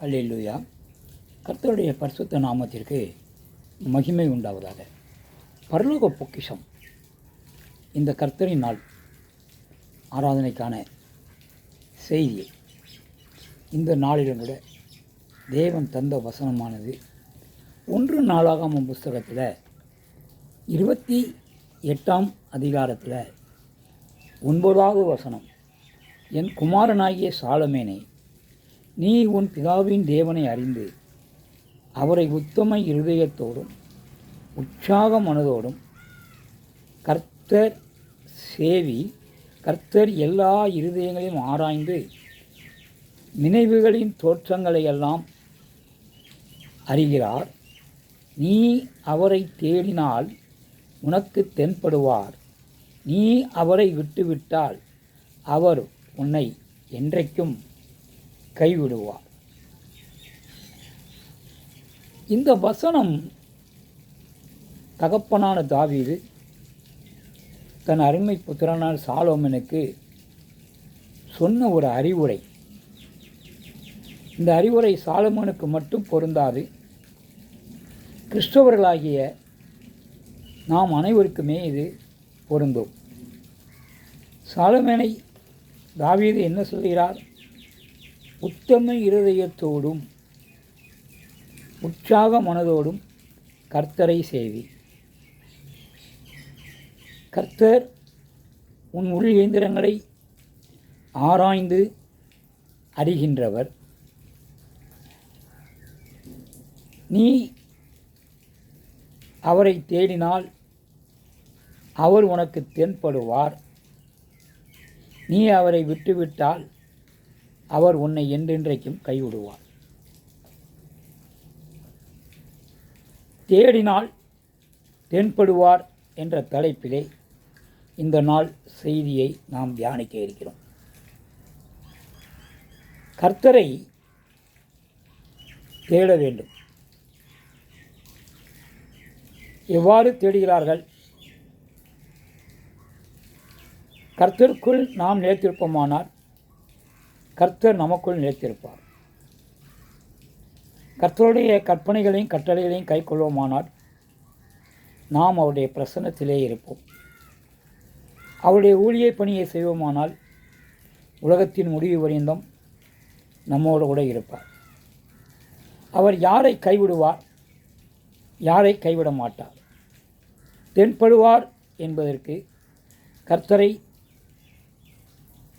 அல்லா கர்த்தருடைய பரிசுத்த நாமத்திற்கு மகிமை உண்டாவதாக. பரலோக பொக்கிஷம். இந்த கர்த்தரின் நாள் ஆராதனைக்கான செய்தி. இந்த நாளிலும் கூட தேவன் தந்த வசனமானது ஒன்று நாளாகாம புஸ்தகத்தில் இருபத்தி எட்டாம் அதிகாரத்தில் ஒன்பதாவது வசனம். என் குமாரனாகிய சாலமேனை நீ உன் பிதாவின் தேவனை அறிந்து அவரை உத்தம இருதயத்தோடும் உற்சாக மனதோடும் கர்த்தர் சேவி கர்த்தர் எல்லா இருதயங்களையும் ஆராய்ந்து நினைவுகளின் தோற்றங்களை எல்லாம் அறிகிறார். நீ அவரை தேடினால் உனக்கு தென்படுவார். நீ அவரை விட்டுவிட்டால் அவர் உன்னை என்றைக்கும் கைவிடுவார். இந்த வசனம் தகப்பனான தாவீது தன் அருமை புத்திரனான சாலோமனுக்கு சொன்ன ஒரு அறிவுரை. இந்த அறிவுரை சாலமோனுக்கு மட்டும் பொருந்தாது. கிறிஸ்தவர்களாகிய நாம் அனைவருக்குமே இது பொருந்தும். சாலமேனை தாவீது என்ன சொல்கிறார்? உத்தம இருதயத்தோடும் உற்சாக மனதோடும் கர்த்தரை சேவி. கர்த்தர் உன் உள் இயந்திரங்களை ஆராய்ந்து அறிகின்றவர். நீ அவரை தேடினால் அவர் உனக்கு தென்படுவார். நீ அவரை விட்டுவிட்டால் அவர் உன்னை என்றென்றைக்கும் கைவிடுவார். தேடினால் தென்படுவார் என்ற தலைப்பிலே இந்த நாள் செய்தியை நாம் தியானிக்க இருக்கிறோம். கர்த்தரை தேட வேண்டும். எவ்வாறு தேடுகிறார்கள்? கர்த்தருக்குள் நாம் நிலைத்திருப்போமானால் கர்த்தர் நமக்குள் நிலைத்திருப்பார். கர்த்தருடைய கற்பனைகளையும் கட்டளைகளையும் கைக்கொள்வோமானால் நாம் அவருடைய பிரசன்னத்திலே இருப்போம். அவருடைய ஊழிய பணியை செய்வோமானால் உலகத்தின் முடிவு வரைந்தும் நம்மோடு கூட இருப்பார். அவர் யாரை கைவிடுவார்? யாரை கைவிட மாட்டார் தென்படுவார் என்பதற்கு கர்த்தரை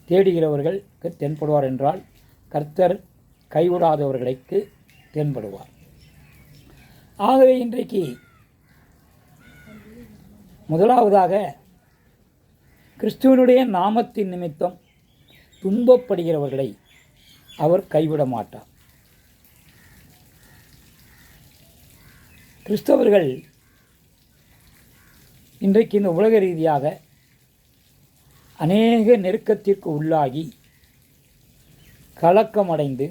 தேடுகிறவர்களுக்கு தென்படுவார் என்றால் கர்த்தர் கைவிடாதவர்களுக்கு தென்படுவார். ஆகவே இன்றைக்கு முதலாவதாக கிறிஸ்துவனுடைய நாமத்தின் நிமித்தம் துன்பப்படுகிறவர்களை அவர் கைவிட மாட்டார். கிறிஸ்தவர்கள் இன்றைக்கு இந்த உலக ரீதியாக அநேக நெருக்கத்திற்கு உள்ளாகி கலக்கமடைந்து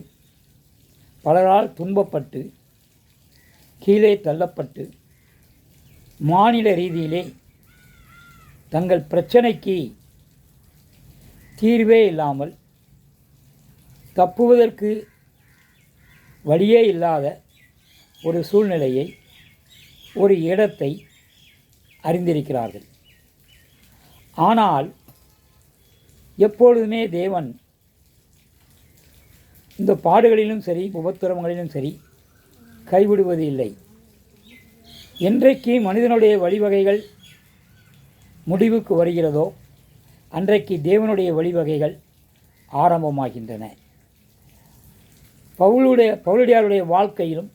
பலரால் துன்பப்பட்டு கீழே தள்ளப்பட்டு மாநில ரீதியிலே தங்கள் பிரச்சனைக்கு தீர்வே இல்லாமல் தப்புவதற்கு வழியே இல்லாத ஒரு சூழ்நிலையை ஒரு இடத்தை அறிந்திருக்கிறார்கள். ஆனால் எப்பொழுதுமே தேவன் இந்த பாடுகளிலும் சரி உபத்திரவங்களிலும் சரி கைவிடுவது இல்லை. என்றைக்கு மனிதனுடைய வழிவகைகள் முடிவுக்கு வருகிறதோ அன்றைக்கு தேவனுடைய வழிவகைகள் ஆரம்பமாகின்றன. பவுளுடைய பவுலடியாருடைய வாழ்க்கையிலும்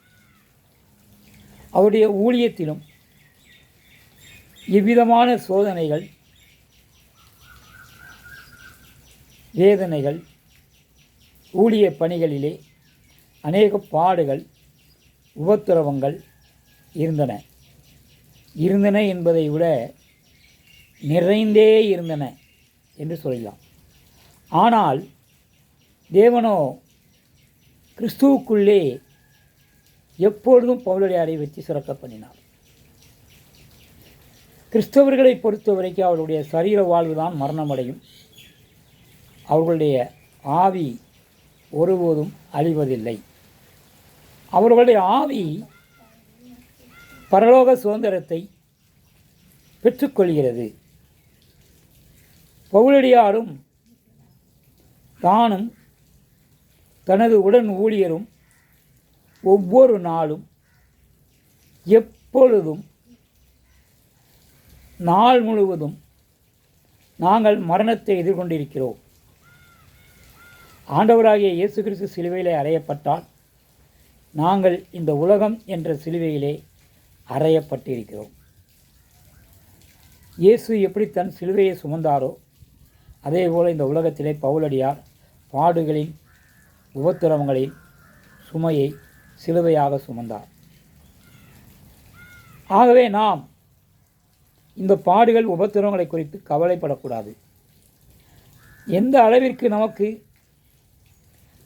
அவருடைய ஊழியத்திலும் இவ்விதமான சோதனைகள் வேதனைகள் ஊழிய பணிகளிலே அநேக பாடுகள் உபத்திரவங்கள் இருந்தன. இருந்தன என்பதை விட நிறைந்தே இருந்தன என்று சொல்லலாம். ஆனால் தேவனோ கிறிஸ்துவுக்குள்ளே எப்பொழுதும் பவுலடியாரை வச்சு சிறக்க பண்ணினார். கிறிஸ்தவர்களை பொறுத்த வரைக்கும் அவருடைய சரீர வாழ்வு தான் மரணமடையும். அவர்களுடைய ஆவி ஒருபோதும் அழிவதில்லை. அவர்களுடைய ஆவி பரலோக சுதந்திரத்தை பெற்றுக்கொள்கிறது. பவுலடியாரும் தானும் தனது உடன் ஊழியரும் ஒவ்வொரு நாளும் எப்பொழுதும் நாள் முழுவதும் நாங்கள் மரணத்தை எதிர்கொண்டிருக்கிறோம். ஆண்டவராகிய இயேசு கிறிஸ்து சிலுவையிலே அறையப்பட்டால் நாங்கள் இந்த உலகம் என்ற சிலுவையிலே அறையப்பட்டிருக்கிறோம். இயேசு எப்படி தன் சிலுவையை சுமந்தாரோ அதே போல் இந்த உலகத்திலே பவுலடியார் பாடுகளின் உபத்திரவங்களின் சுமையை சிலுவையாக சுமந்தார். ஆகவே நாம் இந்த பாடுகள் உபத்திரவங்களை குறித்து கவலைப்படக்கூடாது. எந்த அளவிற்கு நமக்கு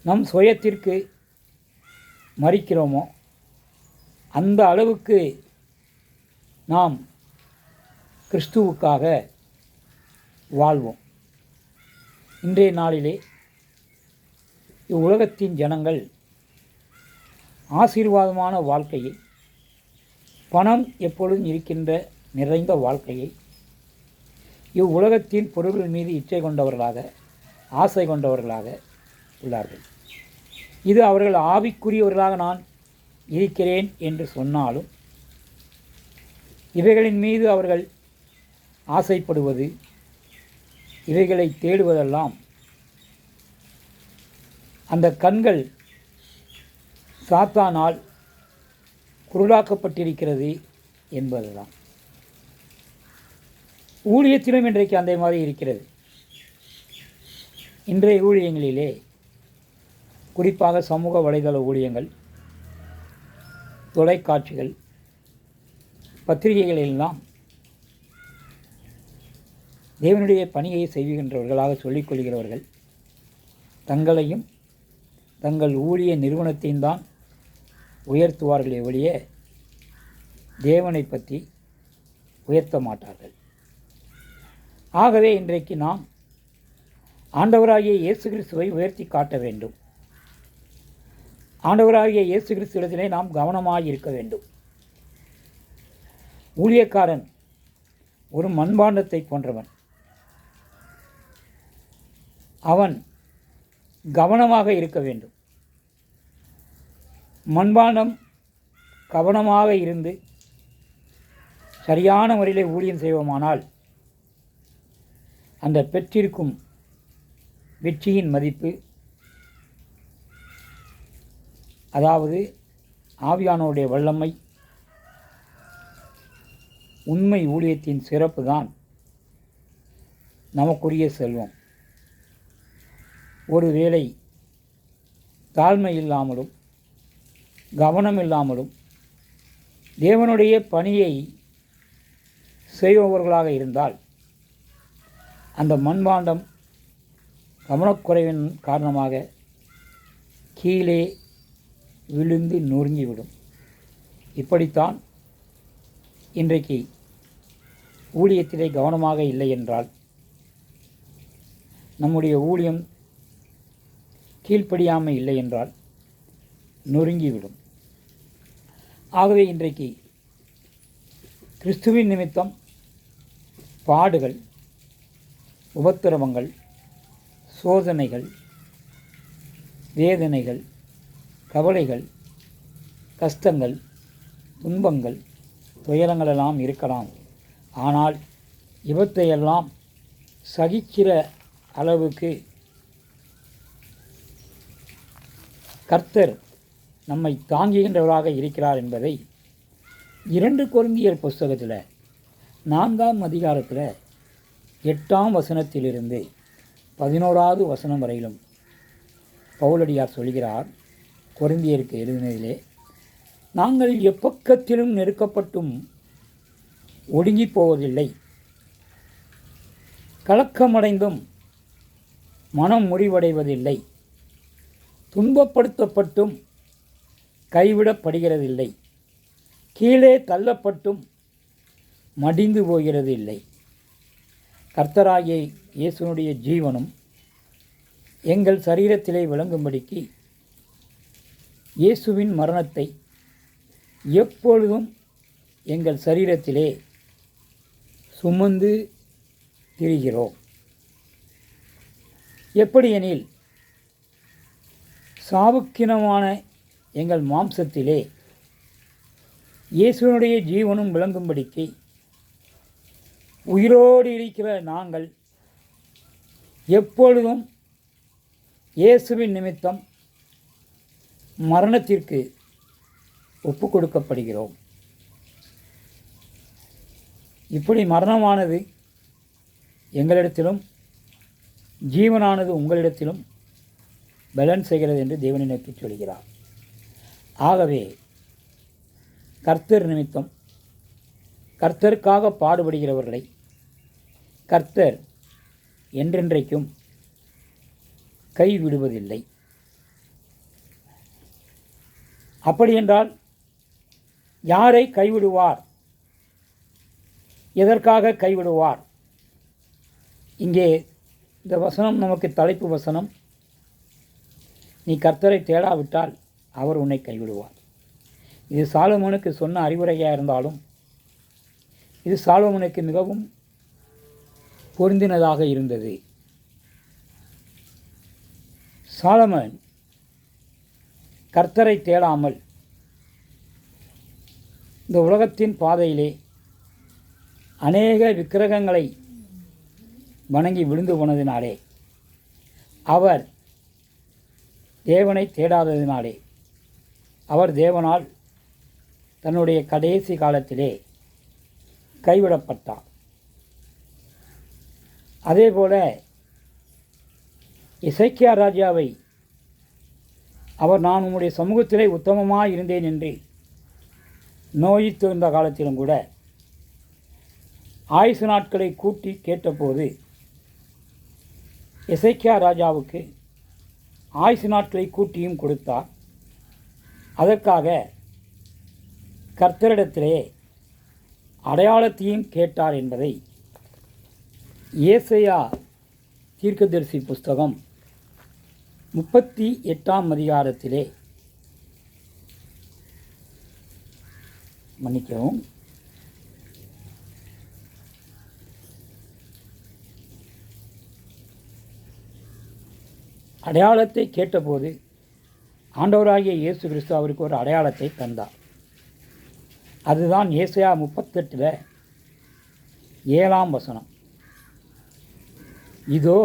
நம் சுயத்திற்கு மறிக்கிறோமோ? அந்த அளவுக்கு நாம் கிறிஸ்துவுக்காக வாழ்வோம். இன்றைய நாளிலே இவ்வுலகத்தின் ஜனங்கள் ஆசீர்வாதமான வாழ்க்கையை பணம் எப்பொழுதும் இருக்கின்ற நிறைந்த வாழ்க்கையை இவ்வுலகத்தின் பொருள்கள் மீது இச்சை கொண்டவர்களாக ஆசை கொண்டவர்களாக உள்ளார்கள். இது அவர்கள் ஆவிக்குரியவர்களாக நான் இருக்கிறேன் என்று சொன்னாலும் இவைகளின் மீது அவர்கள் ஆசைப்படுவது இவைகளை தேடுவதெல்லாம் அந்த கண்கள் சாத்தானால் குருடாக்கப்பட்டிருக்கிறது என்பதுதான். ஊழியத்திலும் இன்றைக்கு அந்த மாதிரி இருக்கிறது. இன்றைய ஊழியங்களிலே குறிப்பாக சமூக வலைதள ஊழியங்கள் தொலைக்காட்சிகள் பத்திரிகைகளெல்லாம் தேவனுடைய பணியை செய்கின்றவர்களாக சொல்லிக் கொள்கிறவர்கள் தங்களையும் தங்கள் ஊழிய நிறுவனத்தையும் தான் உயர்த்துவார்களே ஒழிய தேவனை பற்றி உயர்த்த மாட்டார்கள். ஆகவே இன்றைக்கு நாம் ஆண்டவராகிய இயேசு கிறிஸ்துவை உயர்த்தி காட்ட வேண்டும். ஆண்டவராகிய இயேசு கிறிஸ்துவிடத்திலே நாம் கவனமாக இருக்க வேண்டும். ஊழியக்காரன் ஒரு மண்பாண்டத்தை போன்றவன் அவன் கவனமாக இருக்க வேண்டும். மண்பாண்டம் கவனமாக இருந்து சரியான முறையில் ஊழியம் செய்வோமானால் அந்த பெற்றிருக்கும் வெற்றியின் மதிப்பு அதாவது ஆவியானோடைய வல்லமை உண்மை ஊழியத்தின் சிறப்பு தான் நமக்குரிய செல்வம். ஒருவேளை தாழ்மை இல்லாமலும் கவனம் இல்லாமலும் தேவனுடைய பணியை செய்பவர்களாக இருந்தால் அந்த மண்பாண்டம் கவனக்குறைவின் காரணமாக கீழே விழுந்து நொறுங்கிவிடும். இப்படித்தான் இன்றைக்கு ஊழியத்திலே கவனமாக இல்லை என்றால் நம்முடைய ஊழியம் கீழ்ப்படியாமல் இல்லை என்றால் நொறுங்கிவிடும். ஆகவே இன்றைக்கு கிறிஸ்துவின் நிமித்தம் பாடுகள் உபத்திரவங்கள் சோதனைகள் வேதனைகள் கவலைகள் கஷ்டங்கள் துன்பங்கள் துயரங்களெல்லாம் இருக்கலாம். ஆனால் இவற்றையெல்லாம் சகிக்கிற அளவுக்கு கர்த்தர் நம்மை தாங்குகின்றவராக இருக்கிறார் என்பதை இரண்டு கொருந்தியர் புஸ்தகத்தில் நான்காம் அதிகாரத்தில் எட்டாம் வசனத்திலிருந்து பதினோராவது வசனம் வரையிலும் பவுலடியார் சொல்கிறார் கொருந்தியருக்கு எழுதினதிலே நாங்கள் எப்பக்கத்திலும் நெருக்கப்பட்டும் ஒடுங்கி போவதில்லை. கலக்கமடைந்தும் மனம் முறிவடைவதில்லை. துன்பப்படுத்தப்பட்டும் கைவிடப்படுகிறதில்லை. கீழே தள்ளப்பட்டும் மடிந்து போகிறது இல்லை கர்த்தராகிய இயேசுனுடைய ஜீவனும் எங்கள் சரீரத்திலே விளங்கும்படிக்கு இயேசுவின் மரணத்தை எப்பொழுதும் எங்கள் சரீரத்திலே சுமந்து திரிகிறோம். எப்படியெனில் சாவுக்கினமான எங்கள் மாம்சத்திலே இயேசுவனுடைய ஜீவனும் விளங்கும்படிக்கு உயிரோடு இருக்கிற நாங்கள் எப்பொழுதும் இயேசுவின் நிமித்தம் மரணத்திற்கு ஒப்பு கொடுக்கப்படுகிறோம் இப்படி மரணமானது எங்களிடத்திலும் ஜீவனானது உங்களிடத்திலும் பலன் செய்கிறது என்று தேவனை நோக்கி சொல்கிறார். ஆகவே கர்த்தர் நிமித்தம் கர்த்தருக்காக பாடுபடுகிறவர்களை கர்த்தர் என்றென்றைக்கும் கைவிடுவதில்லை. அப்படியென்றால் யாரை கைவிடுவார்? எதற்காக கைவிடுவார்? இங்கே இந்த வசனம் நமக்கு தலைப்பு வசனம். நீ கர்த்தரை தேடாவிட்டால் அவர் உன்னை கைவிடுவார். இது சாலமோனுக்கு சொன்ன அறிவுரையாக இருந்தாலும் இது சாலமோனுக்கு மிகவும் பொருந்தினதாக இருந்தது. சாலமன் கர்த்தரை தேடாமல் இந்த உலகத்தின் பாதையிலே அநேக விக்கிரகங்களை வணங்கி விழுந்து போனதினாலே அவர் தேவனை தேடாததினாலே அவர் தேவனால் தன்னுடைய கடைசி காலத்திலே கைவிடப்பட்டார். அதேபோல இசைக்கியா ராஜாவை அவர் நான் உம்முடைய சமூகத்திலே உத்தமமாக இருந்தேன் என்று நோய் இருந்த காலத்திலும் கூட ஆயுசு நாட்களை கூட்டி கேட்டபோது இசைக்கியா ராஜாவுக்கு ஆயுசு நாட்களை கூட்டியும் கொடுத்தார். அதற்காக கர்த்தரிடத்திலே அடையாளத்தையும் கேட்டார் என்பதை ஏசையா தீர்க்கதரிசி புஸ்தகம் முப்பத்தி எட்டாம் அதிகாரத்திலே மன்னிக்கவும். அடையாளத்தை கேட்டபோது ஆண்டவராகிய இயேசு கிறிஸ்து அவருக்கு ஒரு அடையாளத்தை தந்தார். அதுதான் ஏசையா முப்பத்தெட்டில் ஏழாம் வசனம். இதோ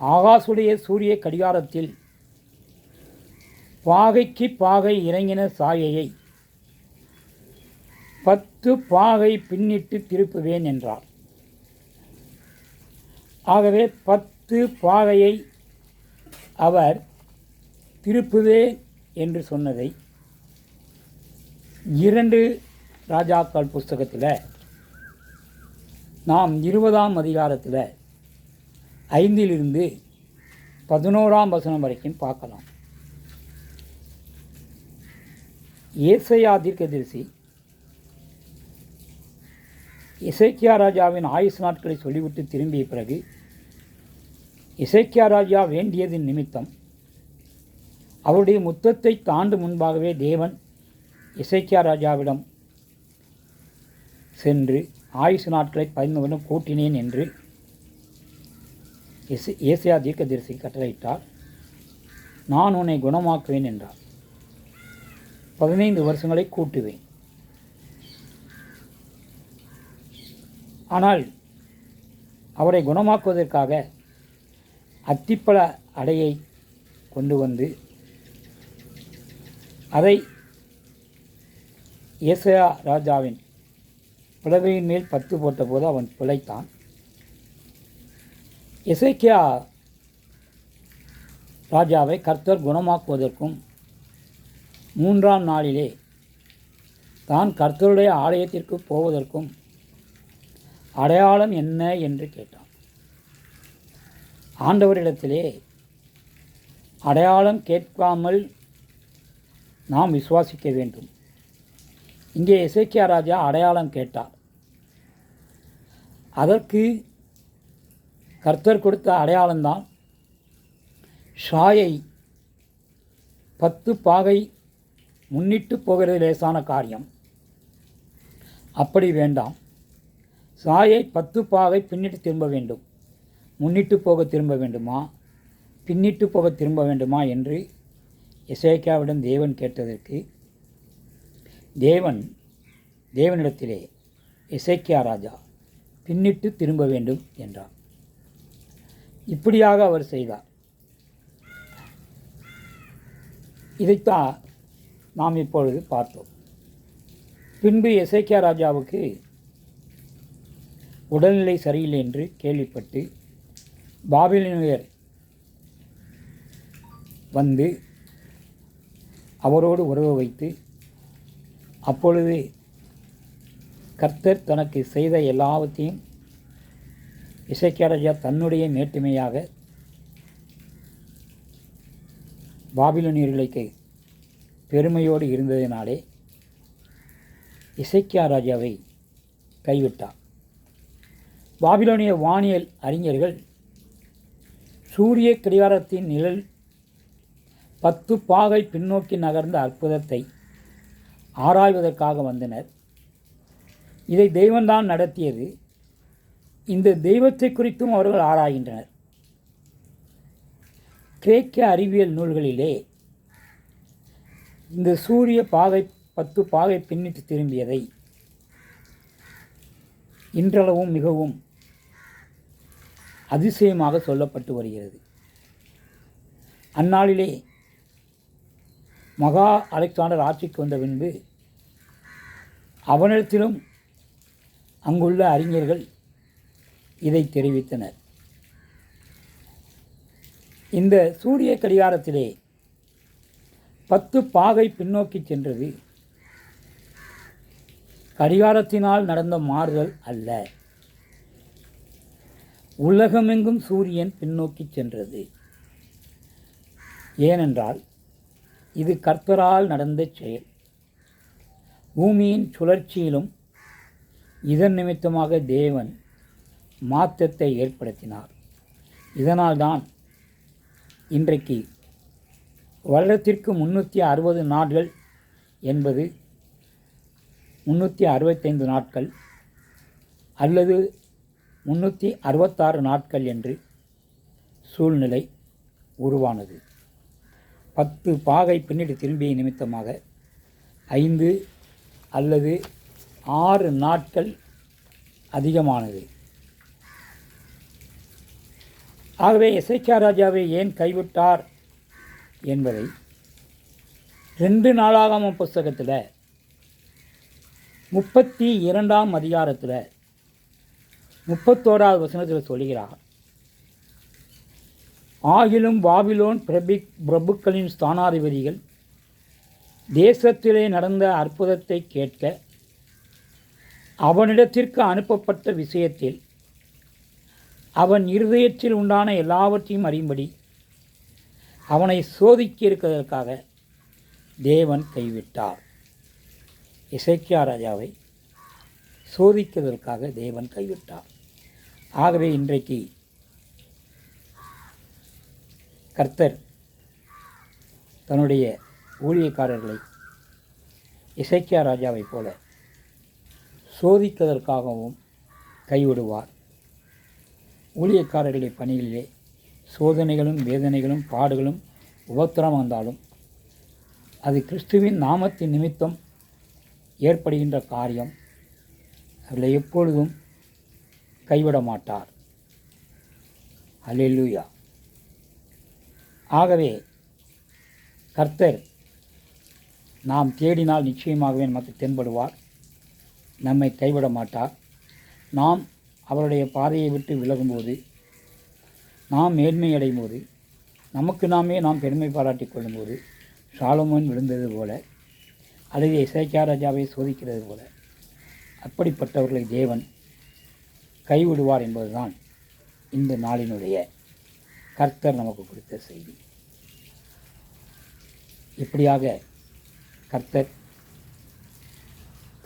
ஆகாசுடைய சூரிய கடிகாரத்தில் பாகைக்கு பாகை இறங்கின சாயையை பத்து பாகை பின்னிட்டு திருப்புவேன் என்றார். ஆகவே பத்து பாகையை அவர் திருப்புவேன் என்று சொன்னதை இரண்டு ராஜாக்கள் புஸ்தகத்தில் நாம் இருபதாம் அதிகாரத்தில் ஐந்திலிருந்து பதினோராம் வசனம் வரைக்கும் பார்க்கலாம். ஏசையா தீர்க்கதரிசி இசைக்கியா ராஜாவின் ஆயுசு நாட்களை சொல்லிவிட்டு திரும்பிய பிறகு இசைக்கியா ராஜா வேண்டியதின் நிமித்தம் அவருடைய முத்தத்தை தாண்டு முன்பாகவே தேவன் இசைக்கியா ராஜாவிடம் சென்று ஆயுசு நாட்களை பதினொன்று கூட்டினேன் என்று இசை ஏசியா தீர்க்கதரிசி கட்டளையிட்டார். நான் உன்னை குணமாக்குவேன் என்றார். பதினைந்து வருஷங்களை கூட்டுவேன். ஆனால் அவரை குணமாக்குவதற்காக அத்திப்பழ அடையை கொண்டு வந்து அதை ஏசையா ராஜாவின் பிளவையின் மேல் பத்து போட்டபோது அவன் பிழைத்தான். இசைக்கியா ராஜாவை கர்த்தர் குணமாக்குவதற்கும் மூன்றாம் நாளிலே தான் கர்த்தருடைய ஆலயத்திற்கு போவதற்கும் அடையாளம் என்ன என்று கேட்டான். ஆண்டவரிடத்திலே அடையாளம் கேட்காமல் நாம் விசுவாசிக்க வேண்டும். இங்கே இசைக்கியா ராஜா அடையாளம் கேட்டார். அதற்கு கர்த்தர் கொடுத்த அடையாளம்தான் ஷாயை பத்து பாகை முன்னிட்டு போகிறது லேசான காரியம். அப்படி வேண்டாம். சாயை பத்து பாகை பின்னிட்டு திரும்ப வேண்டும். முன்னிட்டு போக திரும்ப வேண்டுமா? பின்னிட்டு போக திரும்ப வேண்டுமா என்று இசைக்காவிடம் தேவன் கேட்டதற்கு தேவன் தேவனிடத்திலே இசைக்கியா ராஜா பின்னிட்டு திரும்ப வேண்டும் என்றார். இப்படியாக அவர் செய்தார். இதைத்தான் நாம் இப்பொழுது பார்த்தோம். பின்பு எஸ்ஐகே ராஜாவுக்கு உடல்நிலை சரியில்லை என்று கேள்விப்பட்டு பாபிலினியர் வந்து அவரோடு உறவு வைத்து அப்பொழுது கர்த்தர் தனக்கு செய்த எல்லாவற்றையும் இசைக்கியா தன்னுடைய மேட்டுமையாக பாபிலோனியர்களுக்கு பெருமையோடு இருந்ததினாலே இசைக்கியா ராஜாவை கைவிட்டார். பாபிலோனிய வானியல் அறிஞர்கள் சூரிய கடிகாரத்தின் நிழல் பத்து பாகை பின்னோக்கி நகர்ந்த அற்புதத்தை ஆராய்வதற்காக வந்தனர். இதை தெய்வம்தான் நடத்தியது. இந்த தெய்வத்தை குறித்தும் அவர்கள் ஆராய்கின்றனர். கிரேக்க அறிவியல் நூல்களிலே இந்த சூரிய பாகை பத்து பாகை பின்னிட்டு திரும்பியதை இன்றளவும் மிகவும் அதிசயமாக சொல்லப்பட்டு வருகிறது. அந்நாளிலே மகா அலெக்சாண்டர் ஆட்சிக்கு வந்த பின்பு அவனிடத்திலும் அங்குள்ள அறிஞர்கள் இதை தெரிவித்தனர். இந்த சூரிய கடிகாரத்திலே பத்து பாகை பின்னோக்கி சென்றது. கடிகாரத்தினால் நடந்த மாறுதல் அல்ல. உலகமெங்கும் சூரியன் பின்னோக்கி சென்றது. ஏனென்றால் இது கர்த்தரால் நடந்த செயல். பூமியின் சுழற்சியிலும் இதன் நிமித்தமாக தேவன் மாற்றத்தை ஏற்படுத்தினார். இதனால்தான் இன்றைக்கு வருடத்திற்கு முன்னூற்றி அறுபது நாட்கள் என்பது முன்னூற்றி அறுபத்தைந்து நாட்கள் அல்லது முன்னூற்றி அறுபத்தாறு நாட்கள் என்று சூழ்நிலை உருவானது. பத்து பாகை பின்னிட்டு திரும்பிய நிமித்தமாக ஐந்து அல்லது ஆறு நாட்கள் அதிகமானது. ஆகவே எசைக்கியா ராஜாவை ஏன் கைவிட்டார் என்பதை ரெண்டு நாளாகம புஸ்தகத்தில் முப்பத்தி இரண்டாம் அதிகாரத்தில் முப்பத்தோராவது வசனத்தில் சொல்கிறார் ஆகிலும் பாபிலோன் பிரபி பிரபுக்களின் ஸ்தானாதிபதிகள் தேசத்திலே நடந்த அற்புதத்தை கேட்க அவனிடத்திற்கு அனுப்பப்பட்ட விஷயத்தில் அவன் இருதயத்தில் உண்டான எல்லாவற்றையும் அறியும்படி அவனை சோதிக்க இருக்கிறதற்காக தேவன் கைவிட்டார். இசைக்கியா ராஜாவை சோதிக்கிறதற்காக தேவன் கைவிட்டார். ஆகவே இன்றைக்கு கர்த்தர் தன்னுடைய ஊழியக்காரர்களை இசைக்கியா ராஜாவைப் போல சோதிப்பதற்காகவும் கைவிடுவார். ஊழியக்காரர்களுடைய பணிகளிலே சோதனைகளும் வேதனைகளும் பாடுகளும் உபத்திரம் வந்தாலும் அது கிறிஸ்துவின் நாமத்தின் நிமித்தம் ஏற்படுகின்ற காரியம். அதில் எப்பொழுதும் கைவிட மாட்டார். அல்லேலூயா. ஆகவே கர்த்தர் நாம் தேடினால் நிச்சயமாகவே நமக்கு தென்படுவார். நம்மை கைவிட மாட்டார். நாம் அவருடைய பாதையை விட்டு விலகும்போது நாம் மேன்மை அடையும் போது நமக்கு நாமே நாம் பெருமை பாராட்டிக் கொள்ளும்போது சாலமோன் விழுந்தது போல அல்லது இசைக்கா ராஜாவை சோதிக்கிறது போல அப்படிப்பட்டவர்களை தேவன் கைவிடுவார் என்பதுதான் இந்த நாளினுடைய கர்த்தர் நமக்கு கொடுத்த செய்தி. இப்படியாக கர்த்தர்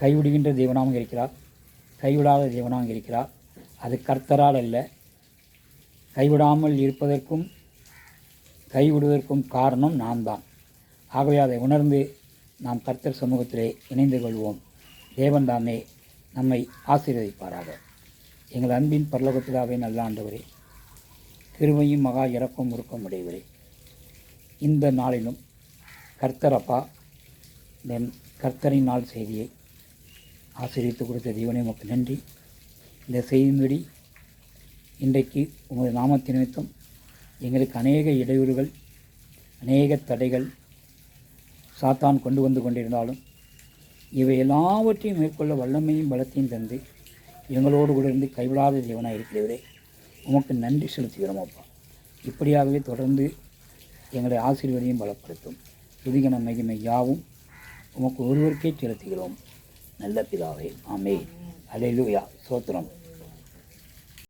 கைவிடுகின்ற தேவனாகவும் இருக்கிறார் கைவிடாத தேவனாகவும் இருக்கிறார் அது கர்த்தரால் அல்ல. கைவிடாமல் இருப்பதற்கும் கைவிடுவதற்கும் காரணம் நான் தான் ஆகவே அதை உணர்ந்து நாம் கர்த்தர் சமூகத்திலே இணைந்து கொள்வோம். தேவன் தாமே நம்மை ஆசீர்வதிப்பாராக. எங்கள் அன்பின் பரலோகத்திலாவே நல்ல ஆண்டவரே மகா இறக்கம் உருக்கம் உடையவரே இந்த நாளிலும் கர்த்தரப்பா தென் கர்த்தரின் நாள் செய்தியை ஆசீர்வித்து கொடுத்த தெய்வனே உமக்கு நன்றி. இந்த செய்தியின்படி இன்றைக்கு உமது நாமத்தின் நிமித்தம் எங்களுக்கு அநேக இடையூறுகள் அநேக தடைகள் சாத்தான் கொண்டு வந்து கொண்டிருந்தாலும் இவை எல்லாவற்றையும் மேற்கொள்ள வல்லமையும் பலத்தையும் தந்து எங்களோடு கூட இருந்து கைவிடாத தேவனாக இருக்கிறவரே உமக்கு நன்றி செலுத்துகிறோம் அப்பா. இப்படியாகவே தொடர்ந்து எங்களை ஆசீர்வதியும் பலப்படுத்தும். துதிகன மகிமை யாவும் உமக்கு ஒருவருக்கே செலுத்துகிறோம். நல்ல பிதாவே ஆமே ハレルヤ、ソートラム。